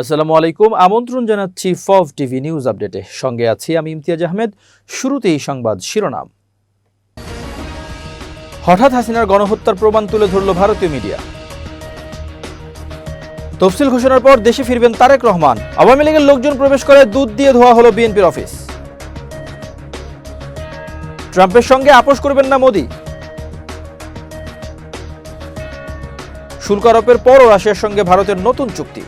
আসসালামু আলাইকুম। আমন্ত্রণ জানাচ্ছি ফভ টিভি নিউজ আপডেটে। সঙ্গে আছি আমি ইমতিয়াজ আহমেদ। শুরুতেই সংবাদ শিরোনাম। হঠাৎ হাসিনার গণহত্যার প্রমাণ তুলে ধরল ভারতীয় মিডিয়া। তফসিল ঘোষণার পর দেশে ফিরবেন তারেক রহমান। আওয়ামী লীগের লোকজন প্রবেশ করে দুধ দিয়ে ধোয়া হলো বিএনপির অফিস। ট্রাম্পের সঙ্গে আপোষ করবেন না মোদি। শুল্ক আরোপের পরও রাশিয়ার সঙ্গে ভারতের নতুন চুক্তি।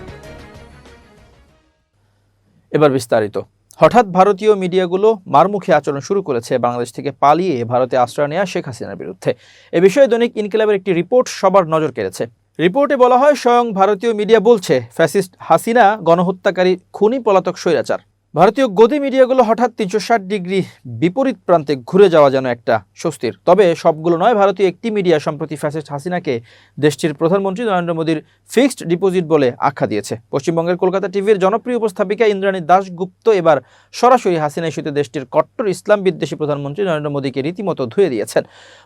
এবার বিস্তারিত। হঠাৎ ভারতীয় মিডিয়াগুলো মারমুখী আচরণ শুরু করেছে বাংলাদেশ থেকে পালিয়ে ভারতে আশ্রয় নেওয়া শেখ হাসিনার বিরুদ্ধে। এ বিষয়ে দৈনিক ইনকিলাবের একটি রিপোর্ট সবার নজর কেড়েছে। রিপোর্টে বলা হয়, স্বয়ং ভারতীয় মিডিয়া বলছে, ফ্যাসিস্ট হাসিনা গণহত্যাকারী খুনি পলাতক স্বৈরাচার। ভারতীয় গদি মিডিয়াগুলো হঠাৎ তিনশো ষাট ডিগ্রি বিপরীত প্রান্তে ঘুরে যাওয়া যেন একটা স্বস্তির। তবে সবগুলো নয়, ভারতীয় একটি মিডিয়া সম্প্রতি ফ্যাসিস্ট হাসিনাকে দেশটির প্রধানমন্ত্রী নরেন্দ্র মোদীর ফিক্সড ডিপোজিট বলে আখ্যা দিয়েছে। পশ্চিমবঙ্গের কলকাতা টিভির জনপ্রিয় উপস্থাপিকা ইন্দ্রাণী দাশগুপ্ত এবার সরাসরি হাসিনা ইস্যুতে দেশটির কট্টর ইসলাম বিদ্বেষী প্রধানমন্ত্রী নরেন্দ্র মোদীকে রীতিমতো ধুয়ে দিয়েছেন।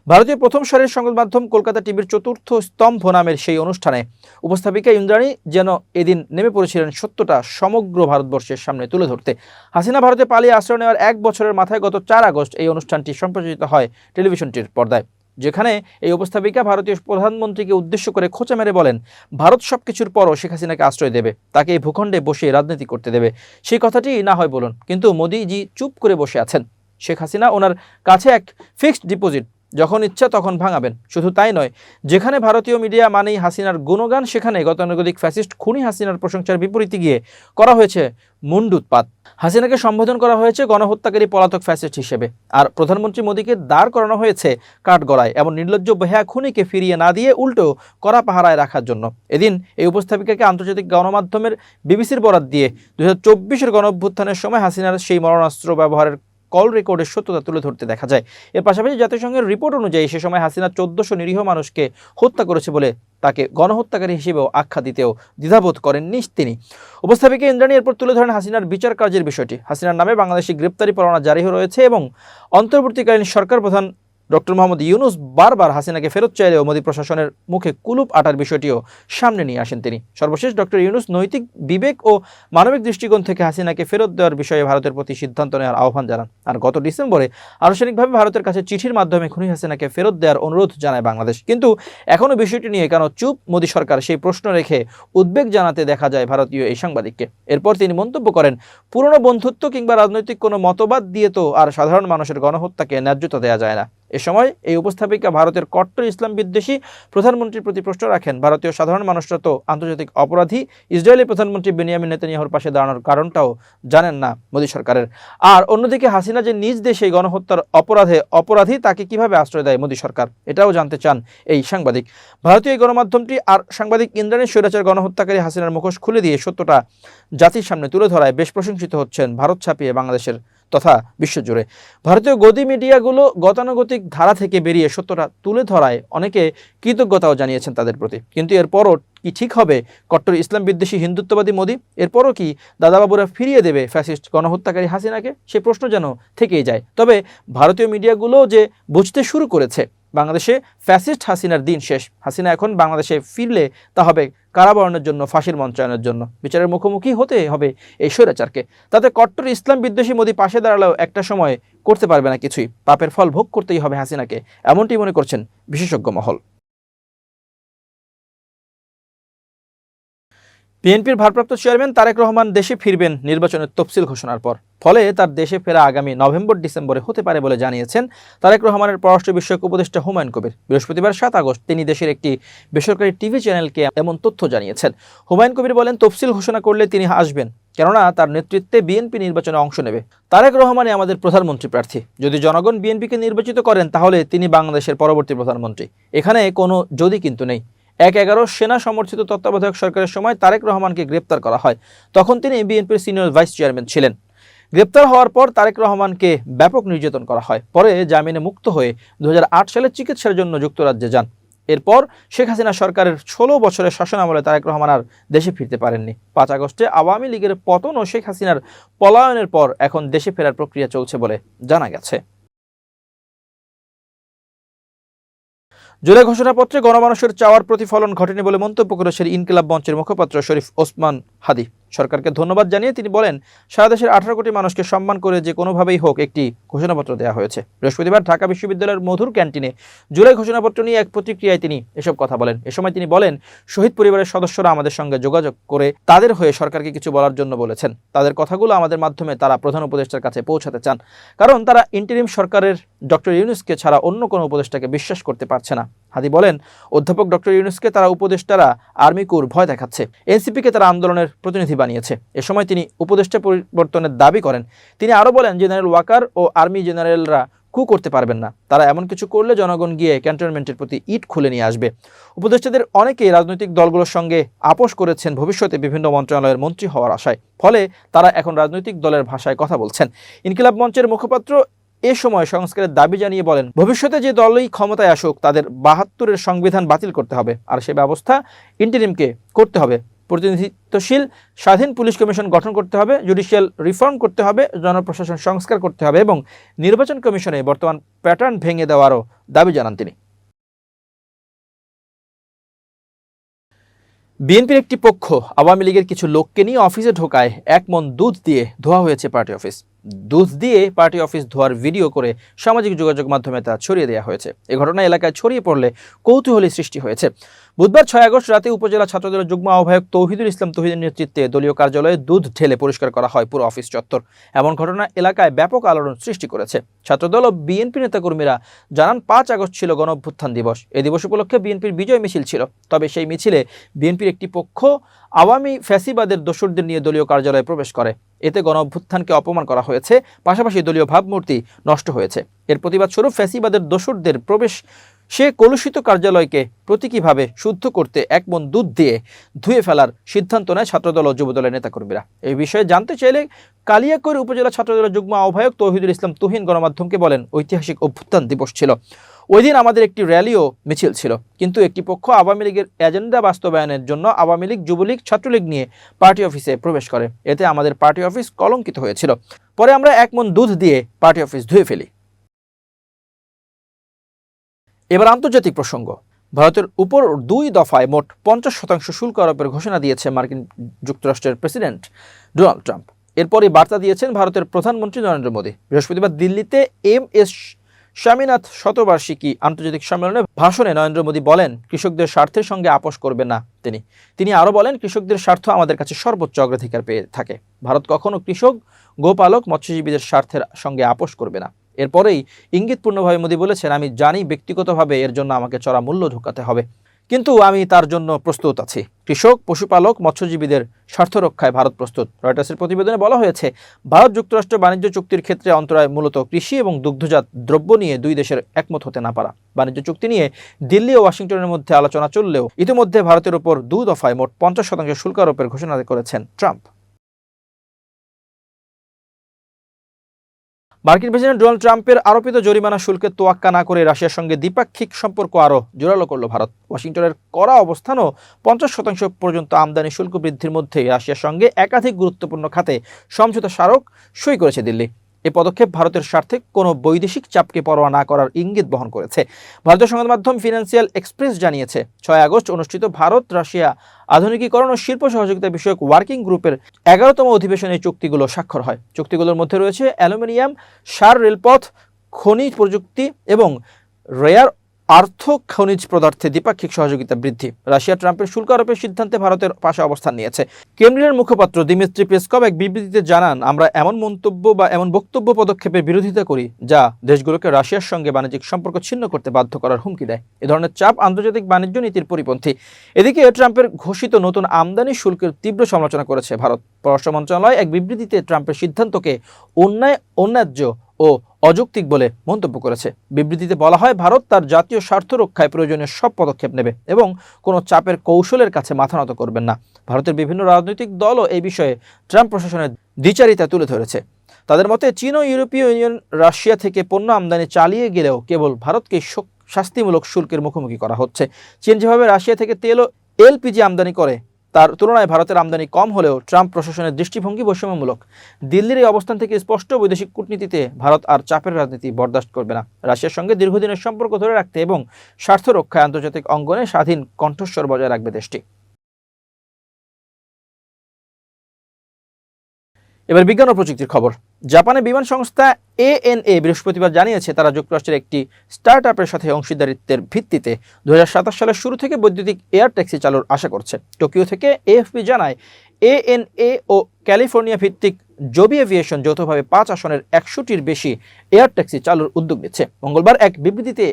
ভারতীয় প্রথম সারির সংবাদ মাধ্যম কলকাতা টিভির চতুর্থ স্তম্ভ নামের সেই অনুষ্ঠানে উপস্থাপিকা ইন্দ্রাণী যেন এদিন নেমে পড়েছিলেন সত্যটা সমগ্র ভারতবর্ষের সামনে তুলে ধরতে। হাসিনা ভারতে পালিয়ে আশ্রয় নেওয়ার এক বছরের মাথায় গত চার আগস্ট এই অনুষ্ঠানটি সম্প্রচারিত হয় টেলিভিশনটির পর্দায়। যেখানে এই উপস্থাপিকা ভারতীয় প্রধানমন্ত্রীকে উদ্দেশ্য করে খোঁচা মেরে বলেন, ভারত সবকিছুর পরও শেখ হাসিনাকে আশ্রয় দেবে। তাকে এই ভূখণ্ডে বসে রাজনীতি করতে দেবে। সেই কথাটি না হয় বলুন, কিন্তু মোদিজি চুপ করে বসে আছেন। শেখ হাসিনা ওনার কাছে এক ফিক্সড ডিপোজিট যখন ইচ্ছা তখন ভাঙাবেন। শুধু তাই নয়, যেখানে ভারতীয় মিডিয়া মানেই হাসিনার গুণগান, সেখানে গতানুগতিক ফ্যাসিস্ট খুনি হাসিনার প্রশংসার বিপরীতে গিয়ে করা হয়েছে মুন্ডুৎপাত হাসিনাকে সম্বোধন করা হয়েছে গণহত্যাকারী পলাতক ফ্যাসিস্ট হিসেবে। আর প্রধানমন্ত্রী মোদীকে দাঁড় করানো হয়েছে কাঠগড়ায় এমন নির্লজ্জ বেহা খুনিকে ফিরিয়ে না দিয়ে উল্টো কড়া পাহারায় রাখার জন্য। এদিন এই উপস্থাপিকাকে আন্তর্জাতিক গণমাধ্যমের বিবিসির বরাত দিয়ে দুই হাজার চব্বিশের গণ অভ্যুত্থানের সময় হাসিনার সেই মরণাস্ত্র ব্যবহারের কল রেকর্ডের সত্যতা তুলে ধরতে দেখা যায়। এর পাশাপাশি জাতিসংঘের রিপোর্ট অনুযায়ী সে সময় হাসিনা চোদ্দশো নিরীহ মানুষকে হত্যা করেছে বলে তাকে গণহত্যাকারী হিসেবেও আখ্যা দিতেও দ্বিধাবোধ করেন করেননি তিনি। উপস্থাপিকা ইন্দ্রাণী এরপর তুলে ধরেন হাসিনার বিচার কার্যের বিষয়টি। হাসিনার নামে বাংলাদেশি গ্রেপ্তারি পরোয়ানা জারি রয়েছে এবং অন্তর্বর্তীকালীন সরকার প্রধান ডক্টর মোহাম্মদ ইউনুস বারবার হাসিনাকে ফেরত চাইলেও মোদী প্রশাসনের মুখে কুলুপ আটার বিষয়টিও সামনে নিয়ে আসেন তিনি। সর্বশেষ ডক্টর ইউনুস নৈতিক বিবেক ও মানবিক দৃষ্টিকোণ থেকে হাসিনাকে ফেরত দেওয়ার বিষয়ে ভারতের প্রতি সিদ্ধান্ত নেওয়ার আহ্বান জানান। আর গত ডিসেম্বরে আনুষ্ঠানিকভাবে ভারতের কাছে চিঠির মাধ্যমে খুনি হাসিনাকে ফেরত দেওয়ার অনুরোধ জানায় বাংলাদেশ। কিন্তু এখনও বিষয়টি নিয়ে কেন চুপ? মোদী সরকার সেই প্রশ্ন রেখে উদ্বেগ জানাতে দেখা যায় ভারতীয় এই সাংবাদিককে। এরপর তিনি মন্তব্য করেন, পুরনো বন্ধুত্ব কিংবা রাজনৈতিক কোনো মতবাদ দিয়ে তো আর সাধারণ মানুষের গণহত্যাকে ন্যায্যতা দেওয়া যায় না। এ সময় এই উপস্থাপিকা ভারতের কট্টর ইসলাম বিদ্বেষী প্রধানমন্ত্রীর প্রতি প্রশ্ন রাখেন। ভারতীয় সাধারণ মানুষরা তো আন্তর্জাতিক অপরাধী। ইসরায়েলি প্রধানমন্ত্রী বেনিয়ামিন নেতানিয়াহুর পাশে দাঁড়ানোর কারণটাও জানেন না মোদী সরকারের। আর অন্যদিকে হাসিনা যে নিজ দেশে গণহত্যার অপরাধে অপরাধী, তাকে কীভাবে আশ্রয় দেয় মোদী সরকার? এটাও জানতে চান এই সাংবাদিক। ভারতীয় গণমাধ্যমটি আর সাংবাদিক ইন্দ্রাণী স্বৈরাচার গণহত্যাকারী হাসিনার মুখোশ খুলে দিয়ে সত্যটা জাতির সামনে তুলে ধরায় বেশ প্রশংসিত হচ্ছেন ভারত ছাপিয়ে বাংলাদেশের তথা বিশ্বজুড়ে। ভারতীয় গদি মিডিয়াগুলো গতানুগতিক ধারা থেকে বেরিয়ে সত্যটা তুলে ধরায় অনেকে কৃতজ্ঞতাও জানিয়েছেন তাদের প্রতি। কিন্তু এরপরও কি ঠিক হবে? কট্টর ইসলাম বিদ্বেষী হিন্দুত্ববাদী মোদী? এরপরও কি দাদাবাবুরা ফিরিয়ে দেবে ফ্যাসিস্ট গণহত্যাকারী হাসিনাকে? সে প্রশ্ন যেন থেকেই যায়। তবে ভারতীয় মিডিয়াগুলো যে বুঝতে শুরু করেছে বাংলাদেশে ফ্যাসিস্ট হাসিনার দিন শেষ। হাসিনা এখন বাংলাদেশে ফিরলে তা হবে কারাবরণের জন্য, ফাঁসির মঞ্চায়নের জন্য। বিচারের মুখোমুখি হতে হবে এই স্বৈরাচারকে। তাতে কট্টর ইসলাম বিদ্বেষী মোদী পাশে দাঁড়ালেও একটা সময় করতে পারবে না কিছুই। পাপের ফল ভোগ করতেই হবে হাসিনাকে, এমনটি মনে করছেন বিশেষজ্ঞ মহল। বিএনপির ভারপ্রাপ্ত চেয়ারম্যান তারেক রহমান দেশে ফিরবেন নির্বাচনের তফসিল ঘোষণার পর। ফলে তার দেশে ফেরা আগামী নভেম্বর, ডিসেম্বরে হতে পারে বলে জানিয়েছেন তারেক রহমানের পররাষ্ট্র বিষয়ক উপদেষ্টা হুমায়ুন কবির। বৃহস্পতিবার সাত আগস্ট তিনি দেশের একটি বেসরকারি টিভি চ্যানেলকে এমন তথ্য জানিয়েছেন। হুমায়ুন কবির বলেন, তফসিল ঘোষণা করলে তিনি আসবেন, কেননা তার নেতৃত্বে বিএনপি নির্বাচনে অংশ নেবে। তারেক রহমানই আমাদের প্রধানমন্ত্রী প্রার্থী। যদি জনগণ বিএনপিকে নির্বাচিত করেন, তাহলে তিনি বাংলাদেশের পরবর্তী প্রধানমন্ত্রী। এখানে কোনো যদি কিন্তু নেই। এক এগারো সেনা সমর্থিত তত্ত্বাবধায়ক সরকারের সময় তারেক রহমানকে গ্রেপ্তার করা হয়। তখন তিনি বিএনপির সিনিয়র ভাইস চেয়ারম্যান ছিলেন। গ্রেপ্তার হওয়ার পর তারেক রহমানকে ব্যাপক নির্যাতন করা হয়। পরে জামিনে মুক্ত হয়ে দু হাজার আট সালে চিকিৎসার জন্য যুক্তরাজ্যে যান। এরপর শেখ হাসিনা সরকারের ষোলো বছরের শাসন আমলে তারেক রহমান আর দেশে ফিরতে পারেননি। পাঁচ আগস্টে আওয়ামী লীগের পতন ও শেখ হাসিনার পলায়নের পর এখন দেশে ফেরার প্রক্রিয়া চলছে বলে জানা গেছে। জুলাই ঘোষণাপত্রে গণমানুষের চাওয়ার প্রতিফলন ঘটেনি বলে মন্তব্য করেছেন ইনকিলাব মঞ্চের মুখপাত্র শরীফ ওসমান হাদি। সরকারকে ধন্যবাদ জানিয়ে তিনি বলেন, সারা দেশের আঠারো কোটি মানুষকে সম্মান করে যে কোনোভাবেই হোক একটি ঘোষণাপত্র দেওয়া হয়েছে। বৃহস্পতিবার ঢাকা বিশ্ববিদ্যালয়ের মধুর ক্যান্টিনে জুলাই ঘোষণাপত্র নিয়ে এক প্রতিক্রিয়ায় তিনি এসব কথা বলেন। এ সময় তিনি বলেন, শহীদ পরিবারের সদস্যরা আমাদের সঙ্গে যোগাযোগ করে তাদের হয়ে সরকারকে কিছু বলার জন্য বলেছেন। তাদের কথাগুলো আমাদের মাধ্যমে তারা প্রধান উপদেষ্টার কাছে পৌঁছাতে চান। কারণ তারা ইন্টারিম সরকারের ডক্টর ইউনুসকে ছাড়া অন্য কোনো উপদেষ্টাকে বিশ্বাস করতে পারছে না। হাদি বলেন, অধ্যাপক ডক্টর ইউনুসকে তারা উপদেষ্টারা আর্মি কুর ভয় দেখাচ্ছে। এনসিপিকে তারা আন্দোলনের প্রতিনিধি বানিয়েছে। এ সময় তিনি উপদেষ্টা পরিবর্তনের দাবি করেন। তিনি আরও বলেন, জেনারেল ওয়াকার ও আর্মি জেনারেলরা কু করতে পারবেন না। তারা এমন কিছু করলে জনগণ গিয়ে ক্যান্টনমেন্টের প্রতি ইট খুলে নিয়ে আসবে। উপদেষ্টাদের অনেকেই রাজনৈতিক দলগুলোর সঙ্গে আপোষ করেছেন ভবিষ্যতে বিভিন্ন মন্ত্রণালয়ের মন্ত্রী হওয়ার আশায়। ফলে তারা এখন রাজনৈতিক দলের ভাষায় কথা বলছেন। ইনকিলাব মঞ্চের মুখপাত্র এ সময় সংস্কারের দাবি জানিয়ে বলেন, ভবিষ্যতে যে দলই ক্ষমতায় আসুক, তাদের বাহাত্তরের সংবিধান বাতিল করতে হবে আর সে ব্যবস্থা ইন্টারিমকে করতে হবে। প্রতিনিধিত্বশীল স্বাধীন পুলিশ কমিশন গঠন করতে হবে, জুডিশিয়াল রিফর্ম করতে হবে, জনপ্রশাসন সংস্কার করতে হবে এবং নির্বাচন কমিশনে বর্তমান প্যাটার্ন ভেঙে দেওয়ারও দাবি জানান তিনি। বিএনপির একটি পক্ষ আওয়ামী লীগের কিছু লোককে নিয়ে অফিসে ঢোকায় এক মন দুধ দিয়ে ধোয়া হয়েছে পার্টি অফিস। দুধ দিয়ে পার্টি অফিস ধোয়ার ভিডিও করে সামাজিক যোগাযোগ মাধ্যমে তা ছড়িয়ে দেওয়া হয়েছে। এ ঘটনা এলাকায় ছড়িয়ে পড়লে কৌতূহলী সৃষ্টি হয়েছে। বুধবার ছয় আগস্ট রাতে উপজেলা ছাত্রদলের যুগ্ম আহ্বায়ক তৌহিদুল ইসলাম তৌহিদের নেতৃত্বে দলীয় কার্যালয়ে দুধ ঢেলে পরিষ্কার করা হয় পুরো অফিস চত্বর। এমন ঘটনা এলাকায় ব্যাপক আলোড়ন সৃষ্টি করেছে। ছাত্রদল ও বিএনপি নেতাকর্মীরা জানান, পাঁচ আগস্ট ছিল গণ অভ্যুত্থান দিবস। এই দিবস উপলক্ষে বিএনপির বিজয় মিছিল ছিল। তবে সেই মিছিলে বিএনপির একটি পক্ষ আওয়ামী ফ্যাসিবাদের দোসরদের নিয়ে দলীয় কার্যালয়ে প্রবেশ করে। এতে গণ অভ্যুত্থানকে অপমান করা হয়েছে, পাশাপাশি দলীয় ভাবমূর্তি নষ্ট হয়েছে। এর প্রতিবাদ স্বরূপ ফ্যাসিবাদের দোসরদের প্রবেশ, সে কলুষিত কার্যালয়কে প্রতীকীভাবে শুদ্ধ করতে এক মন দুধ দিয়ে ধুয়ে ফেলার সিদ্ধান্ত নেয় ছাত্রদল ও যুবদলের নেতাকর্মীরা। এই বিষয়ে জানতে চাইলে কালিয়াকৈর উপজেলা ছাত্রদলের যুগ্ম আহ্বায়ক তৌহিদুল ইসলাম তুহিন গণমাধ্যমকে বলেন, ঐতিহাসিক অভ্যুত্থান দিবস ছিল। ওই দিন আমাদের একটি র্যালিও মিছিল ছিল। কিন্তু একটি পক্ষ আওয়ামী লীগের এজেন্ডা বাস্তবায়নের জন্য আওয়ামী লীগ, যুবলীগ, ছাত্রলীগ নিয়ে পার্টি অফিসে প্রবেশ করে। এতে আমাদের পার্টি অফিস কলঙ্কিত হয়েছিল। পরে আমরা এক মন দুধ দিয়ে পার্টি অফিস ধুয়ে ফেলি। এবার আন্তর্জাতিক প্রসঙ্গ। ভারতের উপর দুই দফায় মোট পঞ্চাশ শতাংশ শুল্ক আরোপের ঘোষণা দিয়েছে মার্কিন যুক্তরাষ্ট্রের প্রেসিডেন্ট ডোনাল্ড ট্রাম্প। এরপরই বার্তা দিয়েছেন ভারতের প্রধানমন্ত্রী নরেন্দ্র মোদী। বৃহস্পতিবার দিল্লিতে এম এস স্বামীনাথ শতবার্ষিকী আন্তর্জাতিক সম্মেলনে ভাষণে নরেন্দ্র মোদী বলেন, কৃষকদের স্বার্থের সঙ্গে আপোষ করবে না তিনি। তিনি আরও বলেন, কৃষকদের স্বার্থ আমাদের কাছে সর্বোচ্চ অগ্রাধিকার পেয়ে থাকে। ভারত কখনও কৃষক, গোপালক, মৎস্যজীবীদের স্বার্থের সঙ্গে আপোষ করবে না। এরপরেই ইঙ্গিতপূর্ণভাবে মোদী বলেছেন, আমি জানি ব্যক্তিগতভাবে এর জন্য আমাকে চড়া মূল্য ঢোকাতে হবে। কিন্তু আমি তার জন্য প্রস্তুত আছি। কৃষক, পশুপালক, মৎস্যজীবীদের স্বার্থ রক্ষায় ভারত প্রস্তুত। রয়টার্সের প্রতিবেদনে বলা হয়েছে, ভারত যুক্তরাষ্ট্র বাণিজ্য চুক্তির ক্ষেত্রে অন্তরায় মূলত কৃষি এবং দুগ্ধজাত দ্রব্য নিয়ে দুই দেশের একমত হতে না পারা। বাণিজ্য চুক্তি নিয়ে দিল্লি ও ওয়াশিংটনের মধ্যে আলোচনা চললেও ইতিমধ্যে ভারতের উপর দু দফায় মোট পঞ্চাশ শতাংশ শুল্কারোপের ঘোষণা করেছেন ট্রাম্প। মার্কিন প্রেসিডেন্ট ডোনাল্ড ট্রাম্পের আরোপিত জরিমানা শুল্কে তোয়াক্কা না করে রাশিয়ার সঙ্গে দ্বিপাক্ষিক সম্পর্ক আরও জোরালো করল ভারত। ওয়াশিংটনের করা অবস্থানও পঞ্চাশ শতাংশ পর্যন্ত আমদানি শুল্ক বৃদ্ধির মধ্যে রাশিয়ার সঙ্গে একাধিক গুরুত্বপূর্ণ খাতে সমঝোতা স্মারক সই করেছে দিল্লি। এ পদক্ষেপ ভারতের স্বার্থে কোনো বৈদেশিক চাপকে পরোয়া না করার ইঙ্গিত বহন করেছে। ভারতীয় সংবাদ মাধ্যম ফিনান্সিয়াল এক্সপ্রেস জানিয়েছে, ছয় আগস্ট অনুষ্ঠিত ভারত, রাশিয়া আধুনিকীকরণ ও শিল্প সহযোগিতা বিষয়ক ওয়ার্কিং গ্রুপের এগারোতম অধিবেশনে চুক্তিগুলো স্বাক্ষর হয়। চুক্তিগুলোর মধ্যে রয়েছে অ্যালুমিনিয়াম, সার রেলপথ, খনিজ প্রযুক্তি এবং রেয়ার আর্থ খনিজ পদার্থে দ্বিপাক্ষিক সহযোগিতা বৃদ্ধি। রাশিয়া ট্রাম্পের শুল্ক আরোপের সিদ্ধান্তে ভারতের পাশে অবস্থান নিয়েছে। কেন্দ্রের মুখপাত্র দিমিত্রি পেসকভ এক বিবৃতিতে জানান, আমরা এমন মন্তব্য বা এমন বক্তব্য পদক্ষেপের বিরোধিতা করি যা দেশগুলোকে রাশিয়ার সঙ্গে বাণিজ্যিক সম্পর্ক ছিন্ন করতে বাধ্য করার হুমকি দেয়। এ ধরনের চাপ আন্তর্জাতিক বাণিজ্য নীতির পরিপন্থী। এদিকে ট্রাম্পের ঘোষিত নতুন আমদানি শুল্কের তীব্র সমালোচনা করেছে ভারত। পররাষ্ট্র মন্ত্রণালয় এক বিবৃতিতে ট্রাম্পের সিদ্ধান্তকে অন্যায়, অন্যায্য ও অযৌক্তিক বলে মন্তব্য করেছে। বিবৃতিতে বলা হয়, ভারত তার জাতীয় স্বার্থ রক্ষায় প্রয়োজনীয় সব পদক্ষেপ নেবে এবং কোনো চাপের কৌশলের কাছে মাথা নত করবেন না। ভারতের বিভিন্ন রাজনৈতিক দলও এই বিষয়ে ট্রাম্প প্রশাসনের দ্বিচারিতা তুলে ধরেছে। তাদের মতে, চীন ও ইউরোপীয় ইউনিয়ন রাশিয়া থেকে পণ্য আমদানি চালিয়ে গেলেও কেবল ভারতকে শাস্তিমূলক শুল্কের মুখোমুখি করা হচ্ছে। চীন যেভাবে রাশিয়া থেকে তেল ও এলপিজি আমদানি করে তার তুলনায় ভারতের আমদানি কম হলেও ট্রাম্প প্রশাসনের দৃষ্টিভঙ্গি বৈষম্যমূলক। দিল্লির এই অবস্থান থেকে স্পষ্ট বৈদেশিক কূটনীতিতে ভারত আর চাপের রাজনীতি বরদাস্ত করবে না। রাশিয়ার সঙ্গে দীর্ঘদিনের সম্পর্ক ধরে রাখতে এবং স্বার্থ রক্ষায় আন্তর্জাতিক অঙ্গনে স্বাধীন কণ্ঠস্বর বজায় রাখবে দেশটি। এবার বিজ্ঞান ও প্রযুক্তির খবর। জাপানে বিমান সংস্থা এএনএ বৃহস্পতিবার জানিয়েছে, তারা যুক্তরাষ্ট্রের একটি স্টার্ট আপের সাথে অংশীদারিত্বের ভিত্তিতে দুহাজার সাতাশ সালের শুরু থেকে বৈদ্যুতিক এয়ার ট্যাক্সি চালুর আশা করছে। টোকিও থেকে এএফপি জানায়, এএনএ ও ক্যালিফোর্নিয়া ভিত্তিক জবি এভিয়েশন যৌথভাবে পাঁচ আসনের একশোটির বেশি এয়ার ট্যাক্সি চালুর উদ্যোগ নিচ্ছে। মঙ্গলবার এক বিবৃতিতে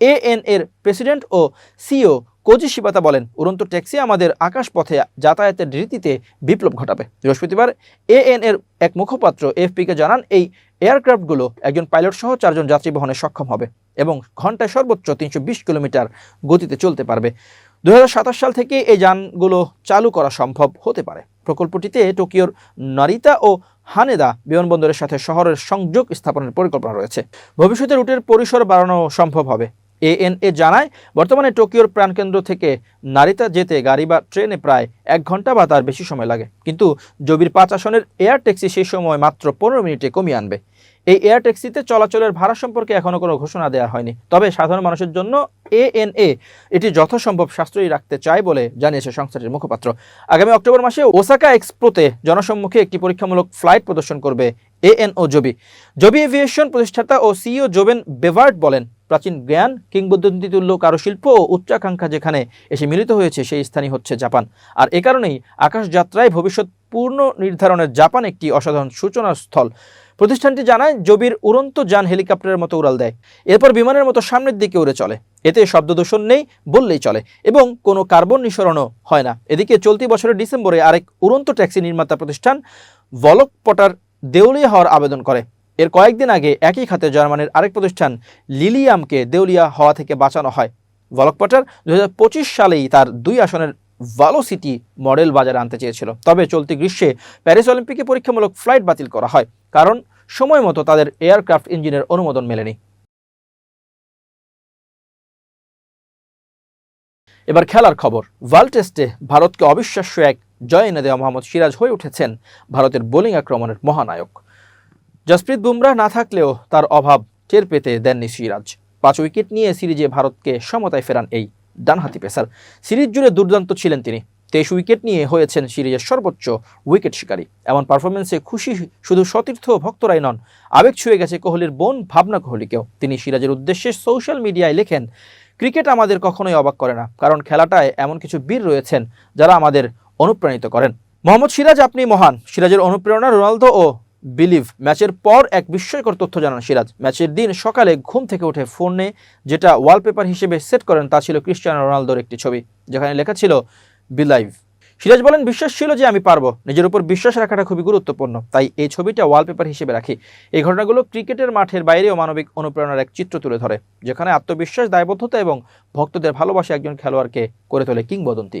এএন এর প্রেসিডেন্ট ও সিও কোজি শিবাতা বলেন, উড়ন্ত ট্যাক্সি আমাদের আকাশপথে যাতায়াতের রীতিতে বিপ্লব ঘটাবে। বৃহস্পতিবার এএন এর এক মুখপাত্র এফপিকে জানান, এই এয়ারক্রাফটগুলো একজন পাইলট সহ চারজন যাত্রী বহনে সক্ষম হবে এবং ঘন্টায় সর্বোচ্চ তিনশো বিশ কিলোমিটার গতিতে চলতে পারবে। দু হাজার সাতাশ সাল থেকে এই যানগুলো চালু করা সম্ভব হতে পারে। প্রকল্পটিতে টোকিওর নারিতা ও হানেদা বিমানবন্দরের সাথে শহরের সংযোগ স্থাপনের পরিকল্পনা রয়েছে। ভবিষ্যতে রুটের পরিসর বাড়ানো সম্ভব হবে। এএনএ জানায়, বর্তমানে টোকিওর প্রাণকেন্দ্র থেকে নারিতা যেতে গাড়ি বা ট্রেনে প্রায় এক ঘণ্টা বা তার বেশি সময় লাগে। কিন্তু জবির পাঁচ আসনের এয়ার ট্যাক্সি সেই সময় মাত্র পনেরো মিনিটে কমিয়ে আনবে। এই এয়ার ট্যাক্সিতে চলাচলের ভাড়া সম্পর্কে এখনও কোনো ঘোষণা দেওয়া হয়নি। তবে সাধারণ মানুষের জন্য এএনএ এটি যথাসম্ভব সাশ্রয়ী রাখতে চায় বলে জানিয়েছে সংস্থাটির মুখপাত্র। আগামী অক্টোবর মাসে ওসাকা এক্সপ্রোতে জনসম্মুখে একটি পরীক্ষামূলক ফ্লাইট প্রদর্শন করবে এএনও জবি। জবি এভিয়েশন প্রতিষ্ঠাতা ও সিইও জোবেন বেভার্ট বলেন, প্রাচীন জ্ঞান কিংবদন্তি তুল্য কারুশিল্প ও উচ্চাকাঙ্ক্ষা যেখানে এসে মিলিত হয়েছে, সেই স্থানই হচ্ছে জাপান। আর এ কারণেই আকাশযাত্রায় ভবিষ্যৎ পূর্ণ নির্ধারণের জাপান একটি অসাধারণ সূচনার স্থল। প্রতিষ্ঠানটি জানায়, জবির উড়ন্ত যান হেলিকপ্টারের মতো উড়াল দেয়। এরপর বিমানের মতো সামনের দিকে উড়ে চলে। এতে শব্দ দূষণ নেই, বললেই চলে। এবং কোনো কার্বন নিঃসরণও হয় না। এদিকে চলতি বছরের ডিসেম্বরে আরেক উড়ন্ত ট্যাক্সি নির্মাতা প্রতিষ্ঠান ভলক পটার দেউলিয়া হওয়ার আবেদন করে। এর কয়েকদিন আগে একই খাতে জার্মানির আরেক প্রতিষ্ঠান লিলিয়ামকে দেউলিয়া হওয়া থেকে বাঁচানো হয়। ভলকপটার দুই হাজার পঁচিশ সালেই তার দুই আসনের ভালোসিটি মডেল বাজারে আনতে চেয়েছিল। তবে চলতি গ্রীষ্মে প্যারিস অলিম্পিকে পরীক্ষামূলক ফ্লাইট বাতিল করা হয়, কারণ সময় মতো তাদের এয়ারক্রাফট ইঞ্জিনের অনুমোদন মেলেনি। এবার খেলার খবর। ওয়ার্ল্ড টেস্টে ভারতকে অবিশ্বাস্য এক জয় এনে দেওয়া মোহাম্মদ সিরাজ হয়ে উঠেছেন ভারতের বোলিং আক্রমণের মহানায়ক। জসপ্রীত বুমরাহ না থাকলেও তার অভাব টের পেতে দেননি সিরাজ। পাঁচ উইকেট নিয়ে সিরিজে ভারতকে সমতায় ফেরান এই ডানহাতি পেসার। সিরিজ জুড়ে দুর্দান্ত ছিলেন তিনি। তেইশ উইকেট নিয়ে হয়েছেন সিরিজের সর্বোচ্চ উইকেট শিকারী। এমন পারফরমেন্সে খুশি শুধু সতীর্থ ভক্তরাই নন, আবেগ ছুঁয়ে গেছে কোহলির বোন ভাবনা কোহলিকেও। তিনি সিরাজের উদ্দেশ্যে সোশ্যাল মিডিয়ায় লেখেন, ক্রিকেট আমাদের কখনোই অবাক করে না, কারণ খেলাটায় এমন কিছু বীর রয়েছেন যারা আমাদের অনুপ্রাণিত করেন। মোহাম্মদ সিরাজ, আপনি মহান। সিরাজের অনুপ্রেরণা রোনালদো ও বিলিভ ম্যাচের পর এক বিস্ময়কর তথ্য জানান সিরাজ। ম্যাচের দিন সকালে ঘুম থেকে উঠে ফোনে যেটা ওয়ালপেপার হিসেবে সেট করেন তা ছিল ক্রিস্টিয়ানো রোনালদোর একটি ছবি, যেখানে লেখা ছিল বিলাইভ সিরাজ বলেন, বিশ্বাস ছিল যে আমি পারব। নিজের উপর বিশ্বাস রাখাটা খুবই গুরুত্বপূর্ণ। তাই এই ছবিটা ওয়ালপেপার হিসেবে রাখি। এই ঘটনাগুলো ক্রিকেটের মাঠের বাইরেও মানবিক অনুপ্রেরণার এক চিত্র তুলে ধরে, যেখানে আত্মবিশ্বাস, দায়বদ্ধতা এবং ভক্তদের ভালোবাসা একজন খেলোয়াড়কে করে তোলে কিংবদন্তি।